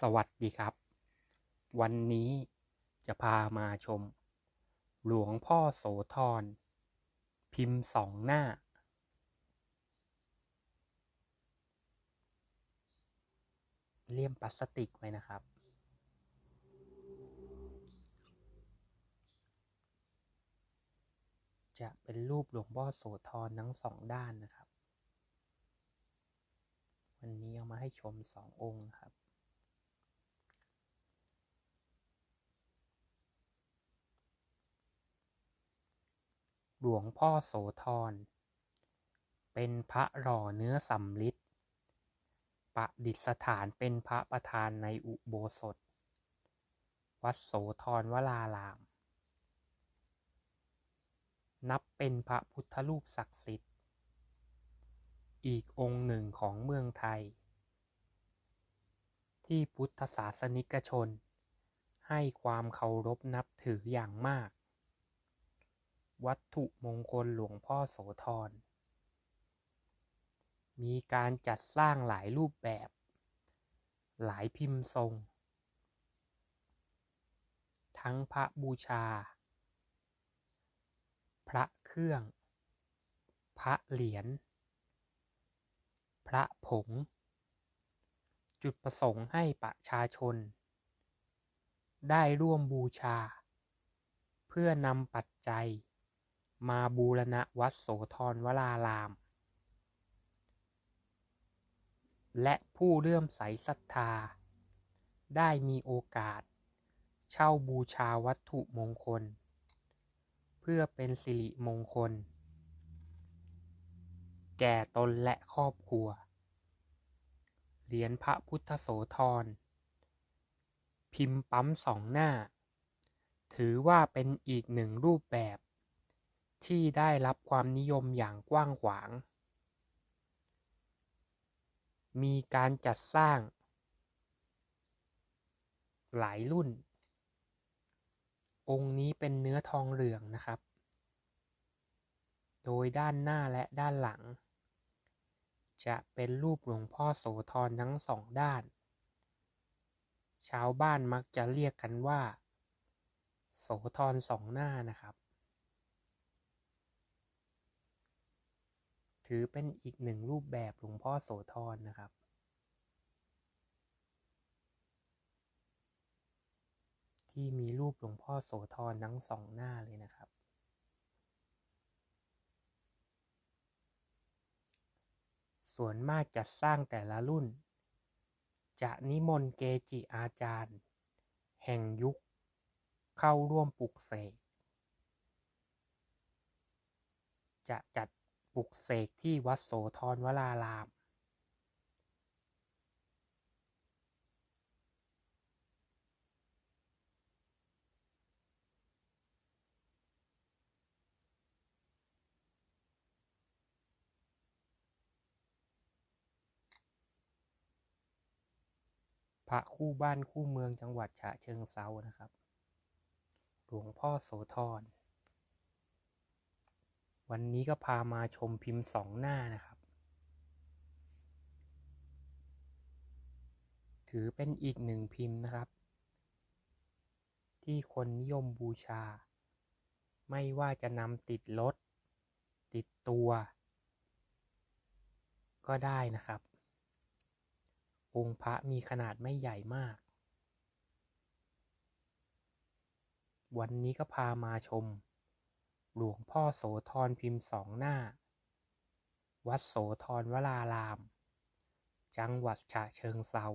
สวัสดีครับ วันนี้จะพามาชม หลวงพ่อโสธร พิมพ์สองหน้า เลี่ยมพลาสติกไว้นะครับ จะเป็นรูปหลวงพ่อโสธรทั้งสองด้านนะครับ วันนี้เอามาให้ชมสององค์ครับ หลวงพ่อโสธร เป็นพระหล่อเนื้อสำริดประดิษฐานเป็นพระประธานในอุโบสถ วัดโสธรวราราม นับเป็นพระพุทธรูปศักดิ์สิทธิ์ อีกองค์หนึ่งของเมืองไทย ที่พุทธศาสนิกชน ให้ความเคารพนับถืออย่างมาก วัตถุมงคลหลวงพ่อโสธร มีการจัดสร้างหลายรูปแบบ หลายพิมพ์ทรง ทั้งพระบูชา พระเครื่อง พระเหรียญ พระผง จุดประสงค์ให้ประชาชน ได้ร่วมบูชา เพื่อนำปัจจัย มาบูรณะวัดโสธรวราราม และผู้เลื่อมใสศรัทธา ได้มีโอกาส เช่าบูชาวัตถุมงคล เพื่อเป็นสิริมงคล แก่ตนและครอบครัว เหรียญพระพุทธโสธร พิมพ์ปั๊มสองหน้า ถือว่าเป็นอีกหนึ่งรูปแบบ ที่ได้รับความนิยมอย่างกว้างขวาง มีการจัดสร้าง หลายรุ่น องค์นี้เป็นเนื้อทองเหลืองนะครับ โดยด้านหน้าและด้านหลัง จะเป็นรูปหลวงพ่อโสธรทั้งสองด้าน ชาวบ้านมักจะเรียกกันว่า โสธรสองหน้านะครับ ถือเป็นอีกหนึ่งรูปแบบหลวงพ่อโสธรนะครับ ที่มีรูปหลวงพ่อโสธรทั้งสองหน้าเลยนะครับ ส่วนมากจัดสร้างแต่ละรุ่น จะนิมนต์เกจิอาจารย์ แห่งยุค เข้าร่วมปลุกเสกจะจัด ปลุกเสกที่วัดโสธรวราราม พระคู่บ้านคู่เมืองจังหวัดฉะเชิงเทรานะครับ หลวงพ่อโสธร วันนี้ก็พามาชมพิมพ์สองหน้านะครับ ถือเป็นอีกหนึ่งพิมพ์นะครับ ที่คนนิยมบูชา ไม่ว่าจะนำติดรถ ติดตัว ก็ได้นะครับ องค์พระมีขนาดไม่ใหญ่มาก วันนี้ก็พามาชม หลวงพ่อโสธรพิมพ์สองหน้า วัดโสธรวราราม จังหวัดฉะเชิงเซา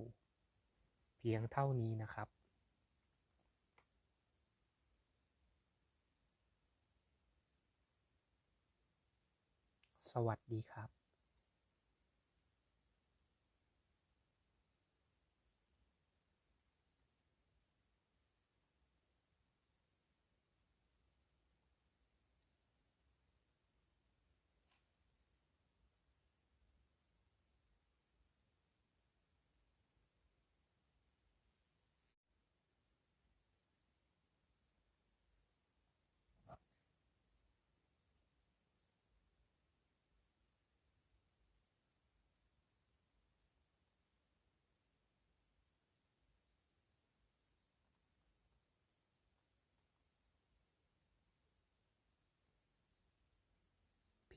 เพียงเท่านี้นะครับ สวัสดีครับ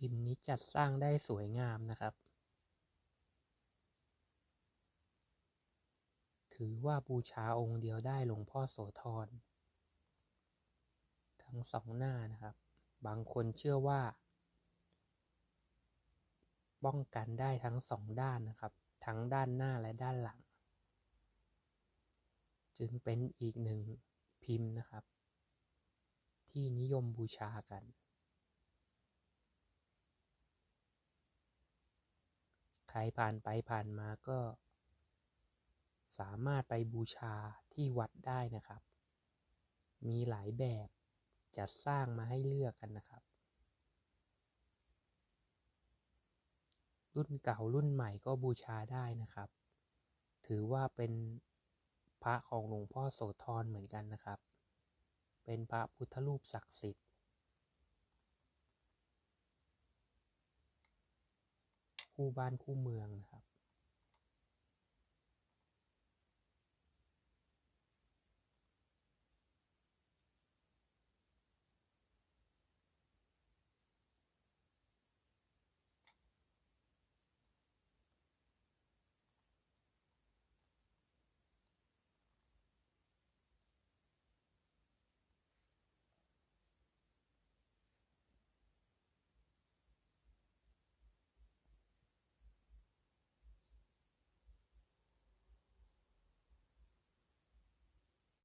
พิมพ์นี้จัดสร้างได้สวยงามนะครับ ถือว่าบูชาองค์เดียวได้หลวงพ่อโสธร ทั้งสองหน้านะครับ บางคนเชื่อว่า ป้องกันได้ทั้งสองด้านนะครับ ทั้งด้านหน้าและด้านหลัง จึงเป็นอีกหนึ่งพิมพ์นะครับ ที่นิยมบูชากัน ใครผ่านไปผ่านมาก็ สามารถไปบูชาที่วัดได้นะครับ มีหลายแบบจัดสร้างมาให้เลือกกันนะครับ รุ่นเก่ารุ่นใหม่ก็บูชาได้นะครับ ถือว่าเป็นพระของหลวงพ่อโสธรเหมือนกันนะครับ เป็นพระพุทธรูปศักดิ์สิทธิ์ คู่บ้านคู่เมืองนะครับ